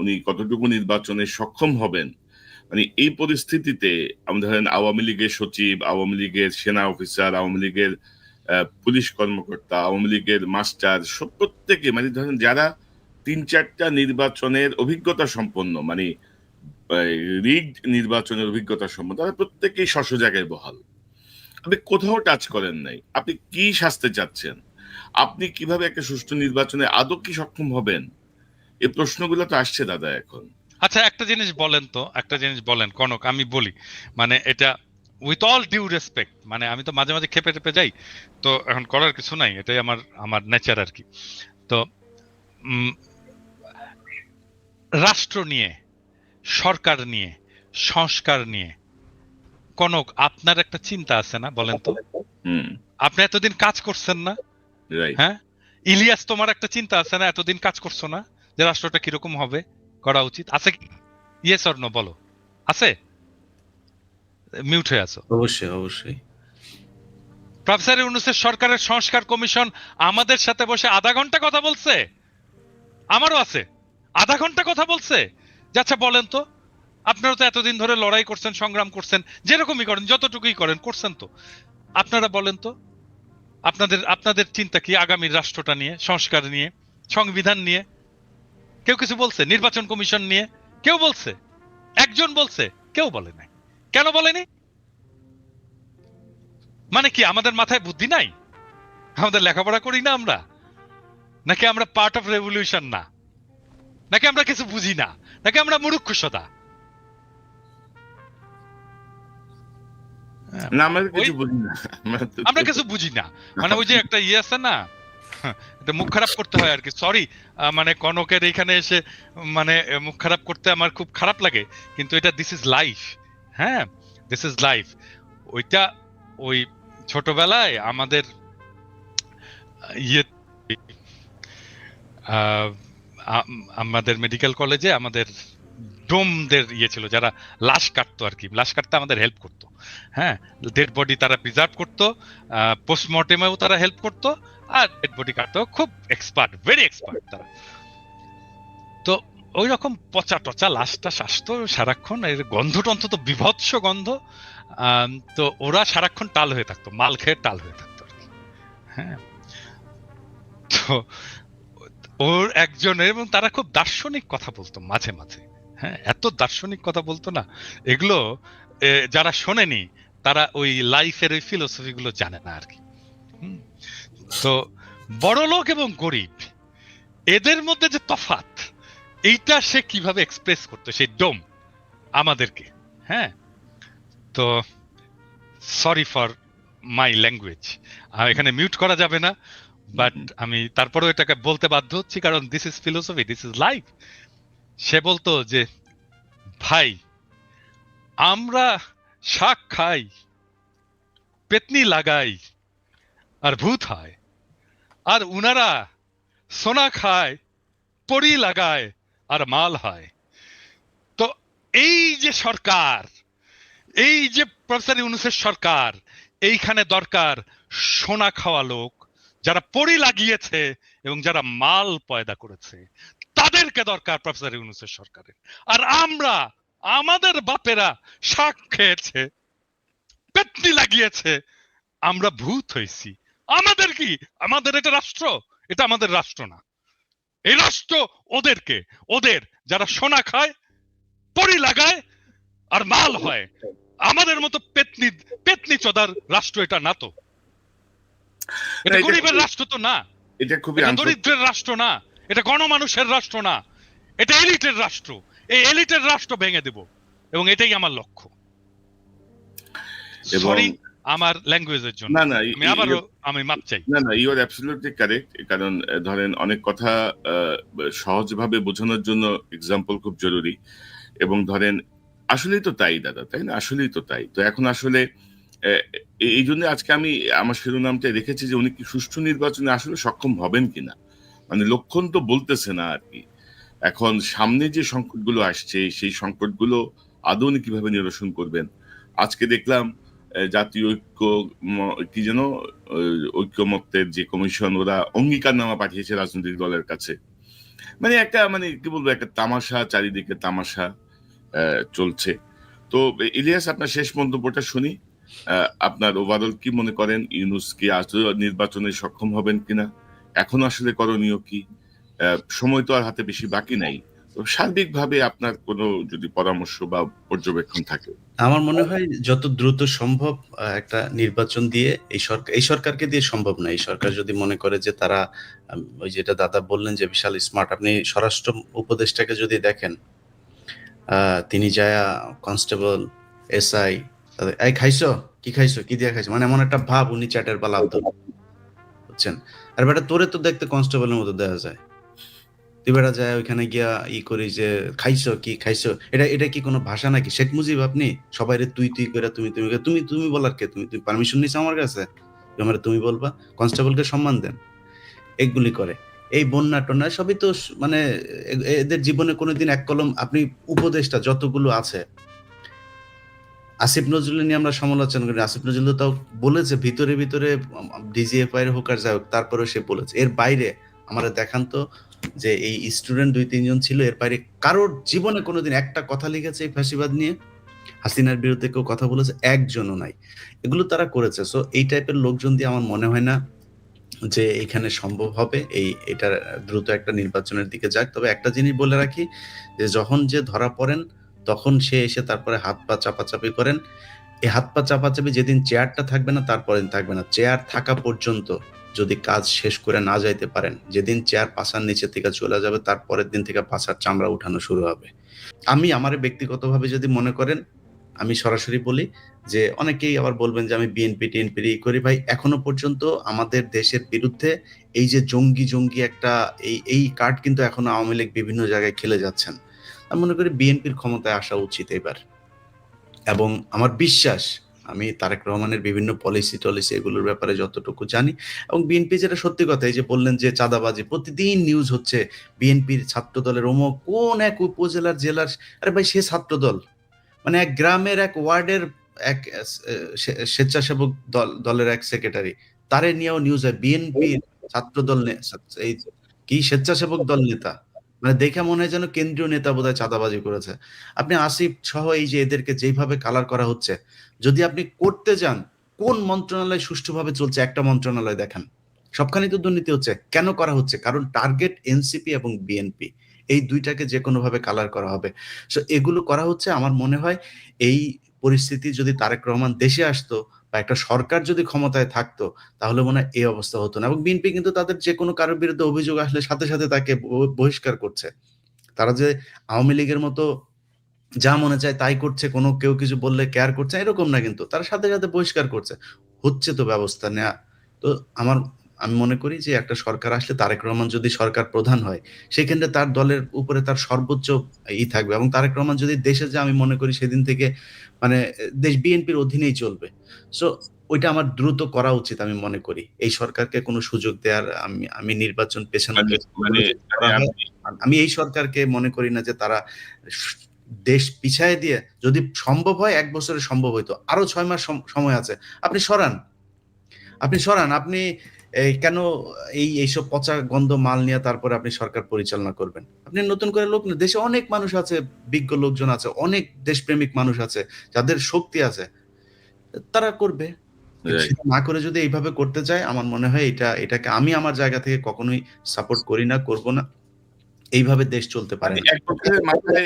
উনি কতটুকু নির্বাচনে সক্ষম হবেন? মানে এই পরিস্থিতিতে আমরা ধরেন আওয়ামী লীগের সচিব, আওয়ামী লীগের সেনা অফিসার, আওয়ামী লীগের পুলিশ কর্মকর্তা, আওয়ামী লীগের মাস্টার, সব প্রত্যেকে মানে ধরেন যারা তিন চারটা নির্বাচনের অভিজ্ঞতা সম্পন্ন মানে রিগ নির্বাচনের অভিজ্ঞতা সম্পন্ন, তারা প্রত্যেকেই শস্য জায়গায় বহাল। আপনি কোথাও টাচ করেন নাই। আপনি কি শাস্তে চাচ্ছেন? আপনি কীভাবে একটা সুষ্ঠু নির্বাচনে আদৌ কি সক্ষম হবেন? এই প্রশ্নগুলো তো আসছে দাদা এখন। আচ্ছা একটা জিনিস বলেন তো একটা জিনিস বলেন কনক আমি বলি মানে এটা উইথ অল ডিউ রেসপেক্ট মানে আমি তো মাঝে মাঝে খেপে টেপে যাই তো এখন করার কিছু নাই এটাই আমার আমার নেচার আর কি। তো রাষ্ট্র নিয়ে সরকার নিয়ে সংস্কার নিয়ে কনক আপনার একটা চিন্তা আছে না বলেন তো? আপনি এতদিন কাজ করছেন না? হ্যাঁ? ইলিয়াস তোমার একটা চিন্তা আছে না এতদিন কাজ করছ না? যে রাষ্ট্রটা কীরকম হবে করা উচিত। আছে ইয়েস অর নো বলো। আছে? মিউট হয়ে আছো। অবশ্যই অবশ্যই। প্রফেসর ইউনুসের সরকারের সংস্কার কমিশন আমাদের সাথে বসে আধা ঘণ্টা কথা বলছে। আমারও আছে। আধা ঘণ্টা কথা বলছে। আচ্ছা বলেন তো। আপনারা তো এতদিন ধরে লড়াই করছেন সংগ্রাম করছেন যেরকমই করেন যতটুকুই করেন করছেন তো। আপনারা বলেন তো আপনাদের আপনাদের চিন্তা কি আগামী রাষ্ট্রটা নিয়ে সংস্কার নিয়ে সংবিধান নিয়ে? কেউ কিছু বলছে নির্বাচন কমিশন নিয়ে? কেউ বলছে? একজন বলছে কেউ বলে নাই। কেন বলেনি? মানে কি আমাদের মাথায় বুদ্ধি নাই? আমাদের লেখাপড়া করি না আমরা? নাকি আমরা পার্ট অফ রেভলিউশন না? নাকি আমরা কিছু বুঝি না? নাকি আমরা মুরুক্ষসতা না আমরা কিছু বুঝি না। আমরা কিছু বুঝি না। মানে ওই যে একটা ইয়ে আছে না? মুখ খারাপ করতে হয় আর কি। সরি মানে কনকের এখানে এসে মানে মুখ খারাপ করতে আমার খুব খারাপ লাগে। কিন্তু এটা দিস ইজ লাইফ হ্যাঁ? দিস ইজ লাইফ ওইটা ওই ছোটবেলায় আমাদের ইয়ে আমাদের মেডিকেল কলেজে আমাদের ডোমদের ইয়ে ছিল, যারা লাশ কাটতো আর কি, লাশ কাটতে আমাদের হেল্প করতো। হ্যাঁ ডেড বডি তারা প্রিজার্ভ করতো পোস্টমর্টেমেও তারা হেল্প করতো, আর ডেড বডি কাটতো খুব এক্সপার্ট ভেরি এক্সপার্ট তারা। তো ওই রকম পচা টচা লাশটা আসতো সারাক্ষণ, এর গন্ধ টন্ধ তো বিভৎস গন্ধ। তো ওরা সারাক্ষণ টাল হয়ে থাকতো, মাল খেয়ে টাল হয়ে থাকতো আর কি। হ্যাঁ তো ওর একজনের, এবং তারা খুব দার্শনিক কথা বলতো মাঝে মাঝে। হ্যাঁ এত দার্শনিক কথা বলতো না। এগুলো যারা শোনেনি, তারা ওই লাইফের ওই ফিলোসফি গুলো জানে না আর কি তো বড় লোক এবং গরিব, এদের মধ্যে যে তফাত এইটা সে কীভাবে এক্সপ্রেস করতো? সেই ডোম আমাদেরকে হ্যাঁ? তো সরি ফর মাই ল্যাঙ্গুয়েজ এখানে মিউট করা যাবে না বাট আমি তারপরেও এটাকে বলতে বাধ্য হচ্ছি, কারণ this is philosophy this is life সে বলতো যে, ভাই, আমরা শাক খাই, পেতনি লাগাই, আর ভূত হয়, আর উনারা সোনা খায়, পরি লাগায়, আর মাল হয়। তো এই যে সরকার, এই যে প্রফেসর ইউনুসের সরকার, এইখানে দরকার সোনা খাওয়া লোক, যারা পরি লাগিয়েছে এবং যারা মাল পয়দা করেছে। তাদেরকে দরকার প্রফেসর ইউনুসের সরকারের। আর আমরা আমাদের বাপেরা শাক খেয়েছে পেতনি লাগিয়েছে আমরা ভূত হয়েছি আমাদের কি? আমাদের এটা রাষ্ট্র? এটা আমাদের রাষ্ট্র না। এই রাষ্ট্র ওদেরকে ওদের যারা সোনা খায় পরি লাগায় আর মাল হয়। আমাদের মতো পেতনি পেতনি চদার রাষ্ট্র এটা না তো। এটা গরিবের রাষ্ট্র তো না। এটা খুবই দরিদ্রের রাষ্ট্র না। এটা গণমানুষের রাষ্ট্র না এটা এলিটের রাষ্ট্র। এই এলিটের রাষ্ট্র ভেঙে দেব এবং এটাই আমার লক্ষ্য। সরি আমার ল্যাঙ্গুয়েজের জন্য। না না আমি আবারও আমি মাপ চাই। না না ইউ আর অ্যাবসলিউটলি কারেক্ট কারণ ধরেন অনেক কথা সহজভাবে বোঝানোর জন্য এক্সাম্পল খুব জরুরি। এবং ধরেন আসলেই তো তাই দাদা তাই না? আসলেই তো তাই। তো এখন আসলে এই জন্য আজকে আমি আমার শিরোনামটা রেখেছি যে উনি কি সুষ্ঠু নির্বাচনে আসলে সক্ষম হবেন কিনা। মানে লক্ষণ তো বলতেছে না আর কি। এখন সামনে যে সংকটগুলো আসছে, সেই সংকটগুলো আদৌ কীভাবে নিরসন করবেন? আজকে দেখলাম জাতীয় ঐক্য কি যেন ঐক্যমত্যের যে কমিশন, ওরা অঙ্গীকারনামা পাঠিয়েছে রাজনৈতিক দলের কাছে। মানে একটা মানে কি বলব, একটা তামাশা, চারিদিকে তামাশা চলছে। তো ইলিয়াস, আপনার শেষ মন্তব্যটা শুনি। আপনার ওভারঅল কি মনে করেন? ইউনুস কি আসলে নির্বাচনে সক্ষম হবেন কিনা? এখন আসলে করণীয় কি? সময় তো আর হাতে বেশি বাকি নাই। তো সার্বিকভাবে আপনার কোনো যদি পরামর্শ বা পর্যবেক্ষণ থাকে। আমার মনে হয় যত দ্রুত সম্ভব একটা নির্বাচন দিয়ে এই সরকার এই সরকারকে দিয়ে সম্ভব না। এই সরকার যদি মনে করে যে তারা ওই যেটা দাদা বললেন যে বিশাল স্মার্ট আপনি স্বরাষ্ট্র উপদেষ্টাকে যদি দেখেন তিনি যায়া কনস্টেবল, এসআই এই খাইছো? কি খাইছো? কি দিয়ে খাইছো? মানে এমন একটা ভাব উনি চ্যাটের পালা বুঝছেন আর বেটা, তোরে তো দেখতে কনস্টেবলের মতো দেওয়া যায়। তুই বেটা যায় ওইখানে গিয়া ই করি যে, খাইছো কি, খাইছো? এটা এটা কি কোনো ভাষা নাকি? শেখ মুজিব আপনি? সবাই তুই তুই করে তুমি তুমি তুমি তুমি বলার কে? তুমি তুমি পারমিশন নিছো আমার কাছে? আমারে, তুমি বলবা কনস্টেবলকে সম্মান দেন। এগুলি করে। এই বন্যা টন্যা সবই তো মানে এদের জীবনে কোনোদিন এক কলম, আপনি উপদেশটা যতগুলো আছে আসিফ নজরুল নিয়ে আমরা সমালোচনা করি। আসিফ নজরুল তাও বলেছে, ভিতরে ভিতরে ডিজিএফআই এর হোক আর যাই হোক, তারপরেও সে বলেছে। এর বাইরে আমার দেখান তো যে এই স্টুডেন্ট দুই, তিনজন ছিল, এর বাইরে কারোর জীবনে কোনোদিন একটা কথা লিখেছে এই ফাঁসিবাদ নিয়ে। হাসিনার বিরুদ্ধে কেউ কথা বলেছে, একজনও নাই। এগুলো তারা করেছে। সো এই টাইপের লোকজন দিয়ে আমার মনে হয় না যে এখানে সম্ভব হবে। এই এটা দ্রুত একটা নির্বাচনের দিকে যাক। তবে একটা জিনিস বলে রাখি যে, যখন যে ধরা পড়েন তখন সে এসে তারপরে হাত পা চাপাচাপি করেন। এই হাত পা চাপাচাপি যেদিন চেয়ারটা থাকবে না তারপরে থাকবে না। চেয়ার থাকা পর্যন্ত যদি কাজ শেষ করে না যাইতে পারেন, যেদিন চেয়ার পাশার নিচে থেকে চলে যাবে তারপরের দিন থেকে পাশার চামড়া উঠানো শুরু হবে। আমি আমার ব্যক্তিগতভাবে যদি মনে করেন, আমি সরাসরি বলি যে অনেকেই আবার বলবেন যে আমি বিএনপি, টিএনপি ই করি। ভাই, এখনও পর্যন্ত আমাদের দেশের বিরুদ্ধে এই যে জঙ্গি জঙ্গি একটা এই এই কার্ড কিন্তু এখনও আওয়ামী লীগ বিভিন্ন জায়গায় খেলে যাচ্ছেন। আমি মনে করি বিএনপির ক্ষমতায় আসা উচিত এবার। এবং আমার বিশ্বাস, আমি তারেক রহমানের বিভিন্ন পলিসি টলিসি এগুলোর ব্যাপারে যতটুকু জানি, এবং বিএনপি যেটা সত্যি কথা, এই যে বললেন যে চাঁদাবাজি, প্রতিদিন নিউজ হচ্ছে বিএনপির ছাত্র দলের অমুক কোন এক উপজেলার জেলার, আরে ভাই সে ছাত্র দল মানে এক গ্রামের এক ওয়ার্ডের এক স্বেচ্ছাসেবক দল, দলের এক সেক্রেটারি তারে নিয়েও নিউজ হয়। বিএনপির ছাত্র দল এই কি স্বেচ্ছাসেবক দল নেতা? মানে দেখে মনে হয় যেন কেন্দ্রীয় নেতা বোধহয় চাঁদাবাজি করেছে। আপনি আসিফ সহ এই যে এদেরকে যেভাবে কালার করা হচ্ছে, যদি আপনি করতে যান, কোন মন্ত্রণালয় সুষ্ঠুভাবে চলছে একটা মন্ত্রণালয় দেখান। সবখানেই তো দুর্নীতি হচ্ছে। কেন করা হচ্ছে? কারণ টার্গেট এনসিপি এবং বিএনপি এই দুইটাকে যে কোনো ভাবে কালার করা হবে। সো এগুলো করা হচ্ছে, আমার মনে হয় এই পরিস্থিতি যদি তারেক রহমান দেশে আসতো বা একটা সরকার যদি ক্ষমতায় থাকতো, তাহলে মনে হয় এই অবস্থা হতো না। এবং বিএনপি কিন্তু তাদের যে কোনো কারোর বিরুদ্ধে অভিযোগ আসলে সাথে সাথে তাকে বহিষ্কার করছে। তারা যে আওয়ামী লীগের মতো যা মনে চায় তাই করছে, কোনো কেউ কিছু বললে কেয়ার করছে এরকম না কিন্তু। তারা সাথে সাথে বহিষ্কার করছে। হচ্ছে তো ব্যবস্থা নেয়া। তো আমার আমি মনে করি যে একটা সরকার আসলে তারেক রহমান যদি সরকার প্রধান হয় সেক্ষেত্রে তার দলের উপরে তার সর্বোচ্চ ই থাকবে এবং তারেক রহমান যদি দেশে যায় আমি মনে করি সেদিন থেকে মানে দেশ বিএনপির অধীনেই চলবে। সো ওইটা আমার দ্রুত করা উচিত আমি মনে করি। এই সরকারকে কোনো সুযোগ দেওয়ার আমি আমি নির্বাচন পেছনে মানে মানে করা হয়। আপনি- আমি এই সরকারকে মনে করি না যে তারা দেশ পিছায় দিয়ে যদি সম্ভব হয় এক বছরে সম্ভব হইতো। আরও ছয় মাস সম- সময় আছে। আপনি সরান। আপনি সরান। আপনি কেন এই এইসব পচা গন্ধ মাল নিয়ে তারপরে আপনি সরকার পরিচালনা করবেন? আপনি নতুন করে লোক দেশে অনেক মানুষ আছে বিজ্ঞ লোকজন আছে অনেক দেশপ্রেমিক মানুষ আছে যাদের শক্তি আছে। তারা করবে। না করে যদি এইভাবে করতে চায় আমার মনে হয় এটা এটাকে আমি আমার জায়গা থেকে কখনোই সাপোর্ট করি না করব না। এইভাবে দেশ চলতে পারে দাদা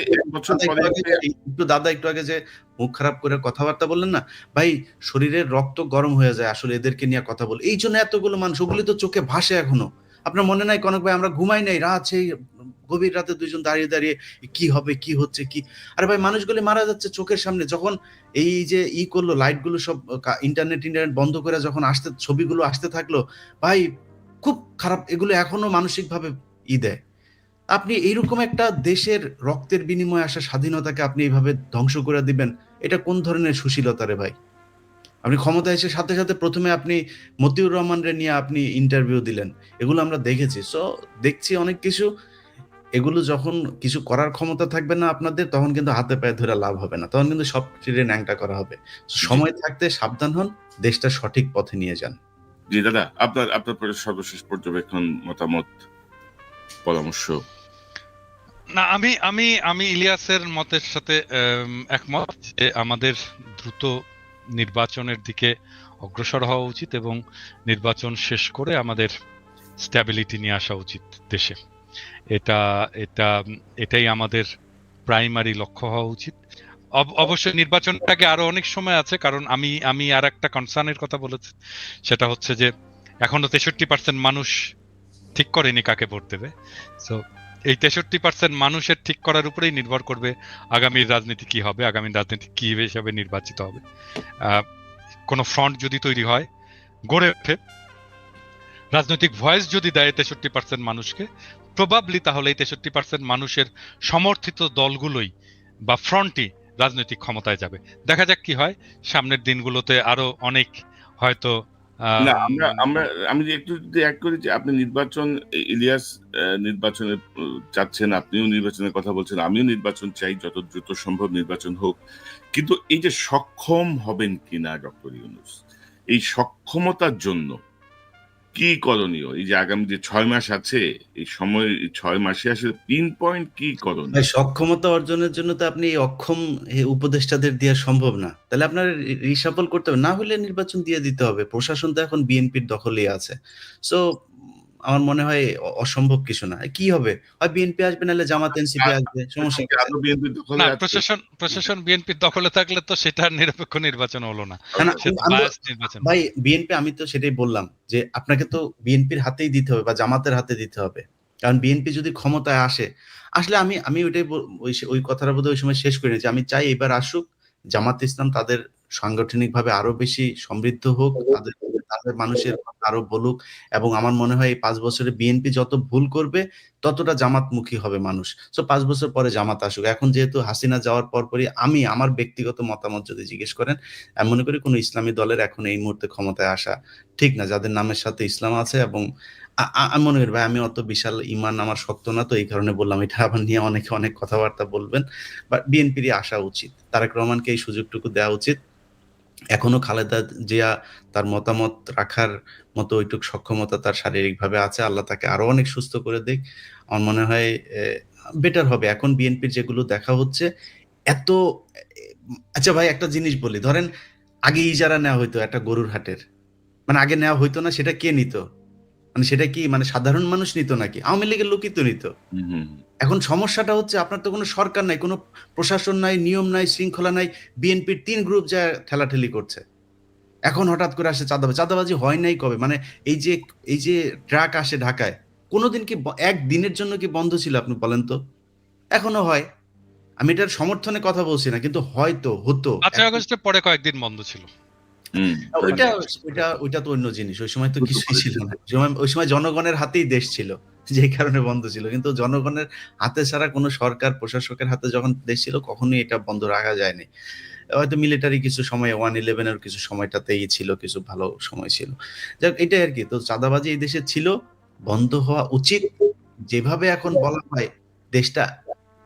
একটু দাদা একটু আগে যে মুখ খারাপ করে কথাবার্তা বললেন না ভাই শরীরের রক্ত গরম হয়ে যায় আসলে এদেরকে নিয়ে কথা বলে। এই জন্য এতগুলো মানুষ ওগুলি তো চোখে ভাসে এখনও। আপনার মনে নাই কনক ভাই আমরা ঘুমাই নাই রাত সেই গভীর রাতে দুইজন দাঁড়িয়ে দাঁড়িয়ে কি হবে কি হচ্ছে কি? আরে ভাই মানুষগুলি মারা যাচ্ছে চোখের সামনে যখন এই যে ই করল লাইটগুলো সব ইন্টারনেট ইন্টারনেট বন্ধ করে যখন আসতে ছবিগুলো আসতে থাকল ভাই খুব খারাপ এগুলো এখনও মানসিকভাবে ই দেয়। আপনি এইরকম একটা দেশের রক্তের বিনিময়ে আসা স্বাধীনতাকে আপনি এইভাবে ধ্বংস করে দিবেন এটা কোন ধরনের সুশীলতা রে ভাই? আপনি ক্ষমতা এসে সাথে সাথে প্রথমে আপনি মতিউর রহমান রে নিয়ে আপনি ইন্টারভিউ দিলেন এগুলো আমরা দেখেছি। সো দেখছি অনেক কিছু এগুলো যখন কিছু করার ক্ষমতা থাকবে না আপনাদের তখন কিন্তু হাতে পায়ে ধরে লাভ হবে না তখন কিন্তু সব টিরে ন্যাংটা করা হবে। সময় থাকতে সাবধান হন দেশটা সঠিক পথে নিয়ে যান। জি দাদা আপনার আপনার সর্বশেষ পর্যবেক্ষণ মতামত পরামর্শ? না, আমি আমি আমি ইলিয়াসের মতের সাথে একমত যে আমাদের দ্রুত নির্বাচনের দিকে অগ্রসর হওয়া উচিত এবং নির্বাচন শেষ করে আমাদের স্ট্যাবিলিটি নিয়ে আসা উচিত দেশে। এটা এটা, এটাই আমাদের প্রাইমারি লক্ষ্য হওয়া উচিত। অব- অবশ্যই নির্বাচনটাকে আরও অনেক সময় আছে, কারণ আমি আমি আর একটা কনসার্নের কথা বলেছি। সেটা হচ্ছে যে, এখনও তেষট্টি পার্সেন্ট মানুষ ঠিক করেনি কাকে ভোট দেবে। সো এই তেষট্টি পার্সেন্ট মানুষের ঠিক করার উপরেই নির্ভর করবে আগামীর রাজনীতি কি হবে, আগামী রাজনীতি কি হিসেবে নির্বাচিত হবে। কোনো ফ্রন্ট যদি তৈরি হয়, গড়ে ওঠে, রাজনৈতিক ভয়েস যদি দেয় তেষট্টি পার্সেন্ট মানুষকে প্রবাবলি তাহলে এই তেষট্টি পার্সেন্ট মানুষের সমর্থিত দলগুলোই বা ফ্রন্টই রাজনৈতিক ক্ষমতায় যাবে। দেখা যাক কি হয়, সামনের দিনগুলোতে আরও অনেক হয়তো না আমরা আমরা আমি একটু যদি এক করি যে আপনি নির্বাচন ইলিয়াস নির্বাচনে চাচ্ছেন আপনিও নির্বাচনের কথা বলছেন আমিও নির্বাচন চাই যত দ্রুত সম্ভব নির্বাচন হোক। কিন্তু এই যে সক্ষম হবেন কিনা ডক্টর ইউনুস এই সক্ষমতার জন্য কি করণীয়? এই যে আগামী যে ছয় মাস আছে, এই সময় ছয় মাসে আসলে পিন পয়েন্ট কি করণীয়? সক্ষমতা অর্জনের জন্য তো আপনি অক্ষম উপদেষ্টাদের দেওয়া সম্ভব না। তাহলে আপনার রিসাফল করতে হবে। না হলে নির্বাচন দিয়ে দিতে হবে। প্রশাসন তো এখন বিএনপির দখলেই আছে। সো আমার মনে হয় অসম্ভব কিছু না। কি হবে? হয় বিএনপি আসবে নাহলে জামাত এনসিপি আসবে সমস্যা বিএনপি দখলে না প্রশাসন প্রশাসন বিএনপির দখলে থাকলে তো সেটা নিরপেক্ষ নির্বাচন হলো না। ভাই বিএনপি আমি তো সেটাই বললাম যে আপনাকে তো বিএনপির হাতেই দিতে হবে বা জামাতের হাতে দিতে হবে। কারণ বিএনপি যদি ক্ষমতায় আসে আসলে আমি আমি ওইটাই ওই ওই কথাটা বোধহয় ওই সময় শেষ করে নিয়েছি আমি চাই এবার আসুক জামাত ইসলাম তাদের সাংগঠনিকভাবে আরও বেশি সমৃদ্ধ হোক তাদের তাদের মানুষের আরও বলুক এবং আমার মনে হয় এই পাঁচ বছরে বিএনপি যত ভুল করবে, ততটা জামাতমুখী হবে মানুষ। তো পাঁচ বছর পরে জামাত আসুক। এখন যেহেতু হাসিনা যাওয়ার পর পরই আমি আমার ব্যক্তিগত মতামত যদি জিজ্ঞেস করেন, আমি মনে করি কোনো ইসলামী দলের এখন এই মুহূর্তে ক্ষমতায় আসা ঠিক না। যাদের নামের সাথে ইসলাম আছে এবং আমি মনে করি, ভাই, আমি অত বিশাল ইমান আমার শক্ত না, তো এই কারণে বললাম এটা আবার নিয়ে অনেকে অনেক কথাবার্তা বলবেন। বাট বিএনপিরই আসা উচিত। তারেক রহমানকে এই সুযোগটুকু দেওয়া উচিত। এখনও খালেদা জিয়া তার মতামত রাখার মতো ওইটুক সক্ষমতা তার শারীরিকভাবে আছে, আল্লাহ তাকে আরও অনেক সুস্থ করে দিক। আমার মনে হয় বেটার হবে। এখন বিএনপির যেগুলো দেখা হচ্ছে, এত আচ্ছা ভাই, একটা জিনিস বলি। ধরেন আগে ইজারা নেওয়া হইতো একটা গরুর হাটের মানে আগে নেওয়া হইতো না, সেটা কে নিত? মানে সেটা কি মানে সাধারণ মানুষ নিত নাকি? আওয়ামী লীগের লোকই তো নিত। হুম, হুম, হুম। এখন সমস্যাটা হচ্ছে আপনার তো কোনো সরকার নাই কোনো প্রশাসন নাই নিয়ম নাই শৃঙ্খলা নাই বিএনপির তিন গ্রুপ যা ঠেলাঠেলি করছে। এখন হঠাৎ করে আসে চাঁদাবাজি। চাঁদাবাজি হয় নাই কবে? মানে এই যে এই যে ট্রাক আসে ঢাকায় কোনোদিন কি এক দিনের জন্য কি বন্ধ ছিল আপনি বলেন তো? এখনও হয়। আমি এটার সমর্থনে কথা বলছি না কিন্তু হয়তো হতো। পাঁচই আগস্টের পরে কয়েকদিন বন্ধ ছিল। ওইটা ওইটা ওইটা তো অন্য জিনিস। ওই সময় তো কিছুই ছিল না। ওই সময় জনগণের হাতেই দেশ ছিল যে কারণে বন্ধ ছিল। কিন্তু জনগণের হাতে ছাড়া কোনো সরকার প্রশাসকের হাতে যখন দেশ ছিল কখনোই এটা বন্ধ রাখা যায়নি। হয়তো মিলিটারি কিছু সময় ওয়ান ইলেভেনের কিছু সময়টাতেই ছিল কিছু ভালো সময় ছিল। যাক এটাই আর কি। তো চাঁদাবাজি এই দেশে ছিল বন্ধ হওয়া উচিত। যেভাবে এখন বলা হয় দেশটা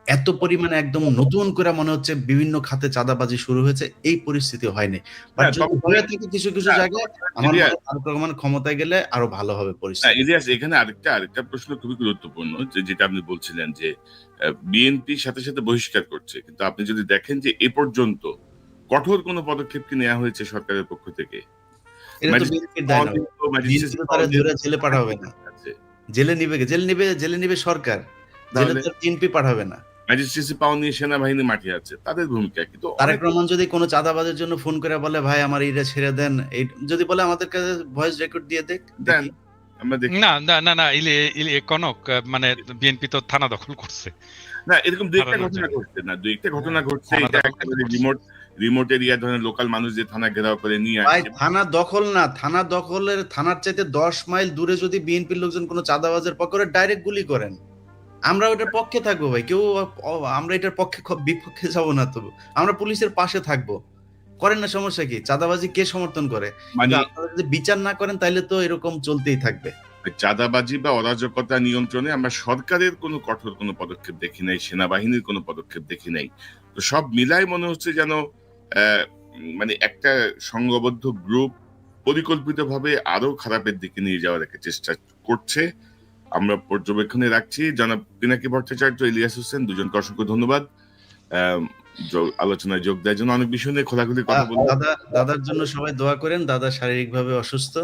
এত পরিমাণে একদম নতুন করে মনে হচ্ছে বিভিন্ন খাতে চাঁদাবাজি শুরু হয়েছে এই পরিস্থিতি হয়নি। হ্যাঁ, হয়ে কিছু কিছু হ্যাঁ, জায়গায় আমার হয় ক্ষমতায় গেলে আরও ভালো হবে পরিস্থিতি। ইলিয়াস এখানে আরেকটা আরেকটা প্রশ্ন খুবই গুরুত্বপূর্ণ যে যেটা আপনি বলছিলেন যে বিএনপির সাথে সাথে বহিষ্কার করছে। কিন্তু আপনি যদি দেখেন যে এ পর্যন্ত কঠোর কোনো পদক্ষেপ কি নেওয়া হয়েছে সরকারের পক্ষ থেকে? বিএনপি জেলে পাঠাবে না। জেলে নিবে জেলে নিবে জেলে নিবে সরকার। জেলে তাহলে? তো বিএনপি পাঠাবে না। ম্যাজিস্ট্রেসি পাওয়া নিয়ে সেনাবাহিনী মাঠে আছে তাদের ভূমিকা কিন্তু তারেক রহমান যদি কোনো চাঁদাবাজের জন্য ফোন করে বলে ভাই আমার এইটা ছেড়ে দেন এই যদি বলে আমাদের কাছে ভয়েস রেকর্ড দিয়ে দেখ দেন। দেখি। আমরা দেখি না না না না ইলি ইলি কনক মানে বিএনপি তো থানা দখল করছে না এরকম দুই একটা ঘটনা ঘটছে না দুই একটা ঘটনা ঘটছে এটা করছে। রিমোট রিমোট এরিয়া ধরেন লোকাল মানুষ যে থানা ঘেরাও করে নিয়ে ভাই আসছে থানা দখল না থানা দখলের থানার চাইতে দশ মাইল দূরে যদি বিএনপির লোকজন কোনো চাঁদাবাজের পক্ষে ডাইরেক্ট গুলি করেন আমরা ওটার পক্ষে থাকব ভাই। কেউ আমরা এটার পক্ষে বিপক্ষে যাব না তো আমরা পুলিশের পাশে থাকব। করেন না সমস্যা কি? চাঁদাবাজি কে সমর্থন করে? মানে যদি বিচার না করেন তাহলে তো এরকম চলতেই থাকবে। চাঁদাবাজি বা অরাজকতা নিয়ন্ত্রণে আমরা সরকারের কোনো কঠোর কোনো পদক্ষেপ দেখি নাই সেনাবাহিনীর কোনো পদক্ষেপ দেখি নাই। তো সব মিলাই মনে হচ্ছে যেন মানে একটা সংঘবদ্ধ গ্রুপ পরিকল্পিতভাবে আরও খারাপের দিকে নিয়ে যাওয়ার একটা চেষ্টা করছে। আমরা পর্যবেক্ষণে রাখছি। জনাব পিনাকি ভট্টাচার্য ইলিয়াস হোসেন দুজনকে অসংখ্য ধন্যবাদ। আলোচনায় যোগ দেওয়ার জন্য অনেক বিষয় নিয়ে খোলাখুলি কথা বলি দাদা দাদার জন্য সবাই দোয়া করেন দাদা শারীরিকভাবে অসুস্থ।